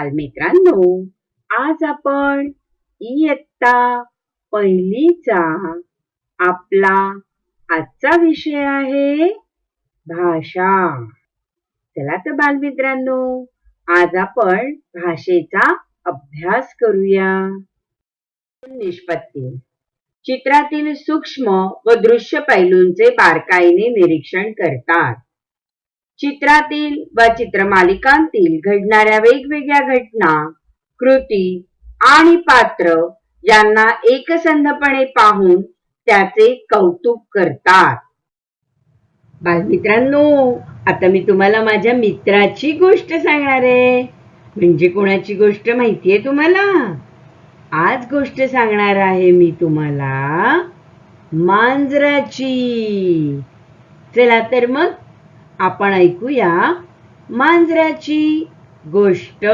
बालमित्रांनो आज आपण इयत्ता पहिलीचा आपला आजचा विषय आहे भाषा. चला तर बालमित्रांनो आज आपण भाषेचा अभ्यास करूया. निष्पत्ती. चित्रातील सूक्ष्म व दृश्य पैलूंचे बारकाईने निरीक्षण करतात. चित्रातील व चित्रमालिकांतील घडणाऱ्या वेगवेगळ्या घटना कृती आणि पात्र यांना एकसंधपणे पाहून त्याचे कौतुक करतात. बालमित्रांनो आता मी तुम्हाला माझ्या मित्राची गोष्ट सांगणार आहे. म्हणजे कोणाची गोष्ट माहितीये तुम्हाला? आज गोष्ट सांगणार आहे मी तुम्हाला मांजराची. चला तर मग आपण ऐकूया मांजराची गोष्ट.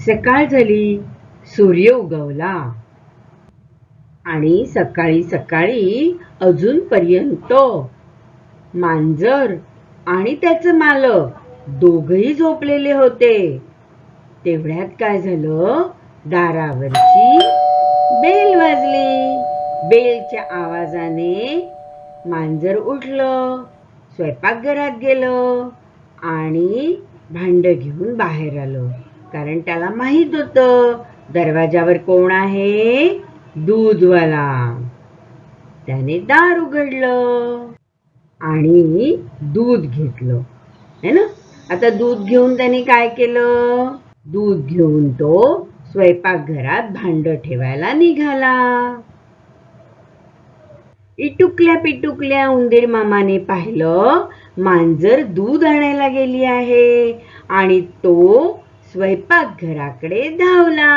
सकाळ झाली सूर्य उगवला. आणि सकाळी सकाळी अजूनपर्यंत मांजर आणि त्याच मालक दोघही झोपलेले होते. तेवढ्यात काय झालं? दारावरची बेल वाजली. बेलच्या आवाजाने मांजर उठलं स्वयंपाकघरात गेलं आणि भांड घेऊन बाहेर आलं. कारण त्याला माहीत होतं दरवाजावर कोण आहे? दूधवाला. त्याने दार उघडलं आणि दूध घेतलं. है ना? आता दूध घेऊन त्याने काय केलं? दूध घेऊन तो स्वयंपाकघरात भांड ठेवायला निघाला. इटुकल्या पिटुकल्या उंदीर मामाने पाहिलं मांजर दूध आणायला गेली आहे आणि तो स्वयंपाकघराकडे धावला.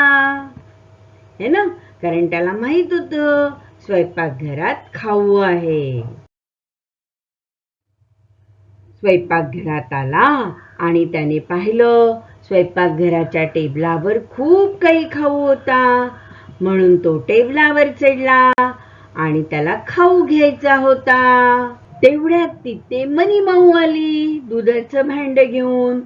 है ना? कारण त्याला माहीत होत स्वयंपाकघरात खाऊ आहे. स्वयंपाकघरात आला आणि त्याने पाहिलं स्वयंपाकघराच्या टेबलावर खूप काही खाऊ होता. म्हणून तो टेबलावर चढला. आणि त्याला खाऊ घ्यायचा होता. तेवढ्यात तिथे मनी माऊ आली दुधाचं भांड घेऊन.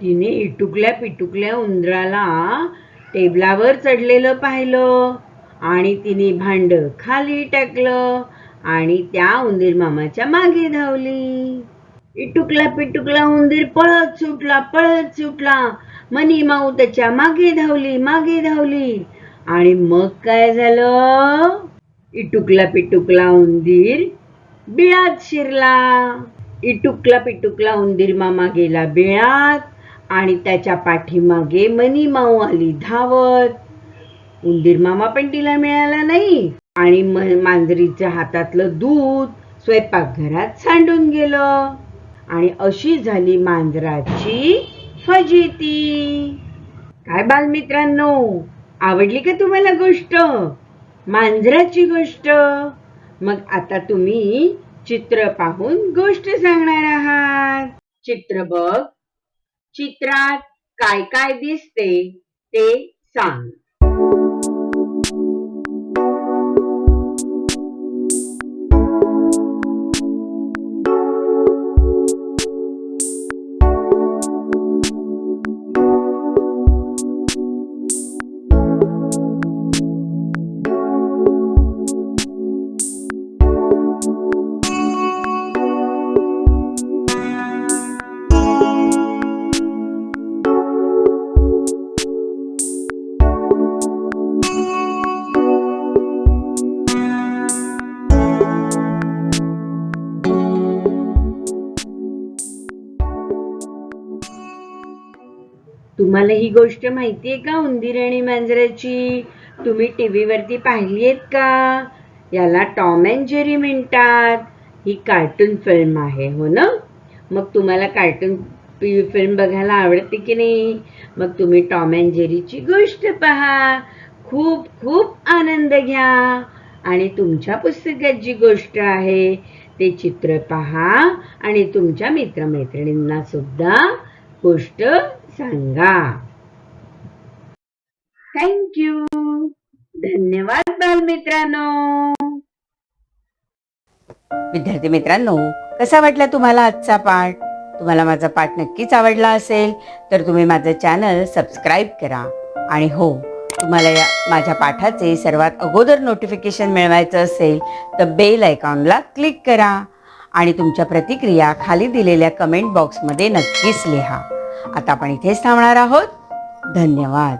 तिने इटुकल्या पिटुकल्या उंदराला टेबलावर चढलेलं पाहिलं आणि तिने भांड खाली टाकलं आणि त्या उंदीर मामाच्या मागे धावली. इटुकला पिटुकला उंदीर पळत सुटला पळत सुटला. मनी माऊ त्याच्यामागे धावली मागे धावली. आणि मग काय झालं? इटुकला पिटुकला उंदीर. बिळात शिरला. इटुकला पिटुकला उंदीर मामा गेला बिळात आणि त्याच्या पाठीमागे मनी माऊ आली धावत. उंदीर मामा पण तिला मिळाला नाही आणि मांजरीच्या हातातलं दूध स्वयंपाकघरात सांडून गेलं. आणि अशी झाली मांजराची फजिती. काय बालमित्रांनो आवडली का तुम्हाला गोष्ट? मांजराची गोष्ट. मग आता तुम्ही चित्र पाहून गोष्ट सांगणार आहात. चित्र बघ. चित्रात काय काय दिसते ते सांग. तुम्हाला ही गोष्ट माहितीये का उंदीर आणि मांजराची? तुम्ही टी व्हीवरती पाहिली आहेत का? याला टॉम अँड जेरी म्हणतात. ही कार्टून फिल्म आहे हो ना? मग तुम्हाला कार्टून फिल्म बघायला आवडते की नाही? मग तुम्ही टॉम अँड जेरीची गोष्ट पहा. खूप खूप आनंद घ्या. आणि तुमच्या पुस्तकात जी गोष्ट आहे ते चित्र पहा. आणि तुमच्या मित्रमैत्रिणींना सुद्धा गोष्ट सांगा थँक्यू धन्यवाद बालमित्रांनो. विद्यार्थी मित्रांनो कसा वाटला तुम्हाला आजचा पाठ? तुम्हाला माझा पाठ नक्कीच आवडला असेल तर तुम्ही माझं चॅनल सबस्क्राईब करा. आणि हो तुम्हाला या माझ्या पाठाचे सर्वात अगोदर नोटिफिकेशन मिळवायचं असेल तर बेल आयकॉनला क्लिक करा. आणि तुमच्या प्रतिक्रिया खाली दिलेल्या कमेंट बॉक्समध्ये नक्कीच लिहा. आता आपण इथेच थांबणार आहोत. धन्यवाद.